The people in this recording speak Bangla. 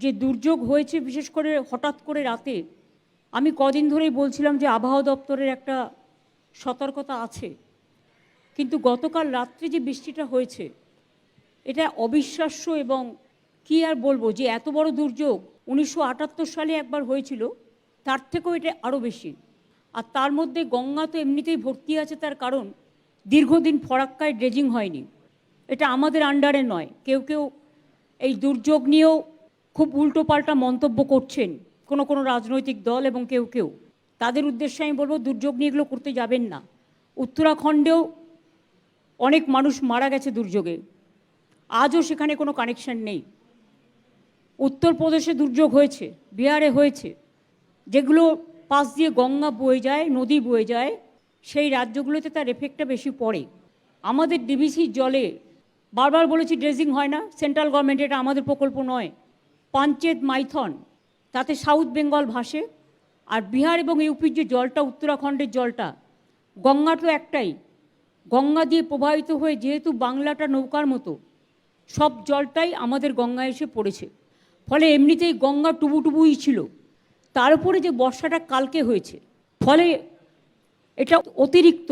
যে দুর্যোগ হয়েছে, বিশেষ করে হঠাৎ করে রাতে, আমি কদিন ধরেই বলছিলাম যে আবহাওয়া দপ্তরের একটা সতর্কতা আছে। কিন্তু গতকাল রাত্রে যে বৃষ্টিটা হয়েছে, এটা অবিশ্বাস্য এবং কি আর বলব যে এত বড় দুর্যোগ উনিশশো আটাত্তর সালে একবার হয়েছিল, তার থেকেও এটা আরও বেশি। আর তার মধ্যে গঙ্গা তো এমনিতেই ভর্তি আছে, তার কারণ দীর্ঘদিন ফরাক্কায় ড্রেজিং হয়নি। এটা আমাদের আন্ডারে নয়। কেউ কেউ এই দুর্যোগ নিয়েও খুব উল্টোপাল্টা মন্তব্য করছেন কোনো কোনো রাজনৈতিক দল এবং কেউ কেউ। তাদের উদ্দেশ্যে আমি বলব, দুর্যোগ নিয়ে এগুলো করতে যাবেন না। উত্তরাখণ্ডেও অনেক মানুষ মারা গেছে দুর্যোগে। আজও সেখানে কোনো কানেকশন নেই। উত্তরপ্রদেশে দুর্যোগ হয়েছে, বিহারে হয়েছে। যেগুলো পাশ দিয়ে গঙ্গা বয়ে যায়, নদী বয়ে যায়, সেই রাজ্যগুলোতে তার এফেক্টটা বেশি পড়ে। আমাদের ডিবিসি জলে বারবার বলেছি ড্রেজিং হয় না সেন্ট্রাল গভর্নমেন্ট এটা আমাদের প্রকল্প নয়। পাঞ্চেত মাইথন, তাতে সাউথ বেঙ্গল ভাসে, আর বিহার এবং ইউপির যে জলটা, উত্তরাখণ্ডের জলটা, গঙ্গা তো একটাই। গঙ্গা দিয়ে প্রবাহিত হয়ে যেহেতু বাংলাটা নৌকার মতো, সব জলটাই আমাদের গঙ্গায় এসে পড়েছে। ফলে এমনিতেই গঙ্গা টুবু টুবুই ছিল। তার উপরে যে বর্ষাটা কালকে হয়েছে, ফলে এটা অতিরিক্ত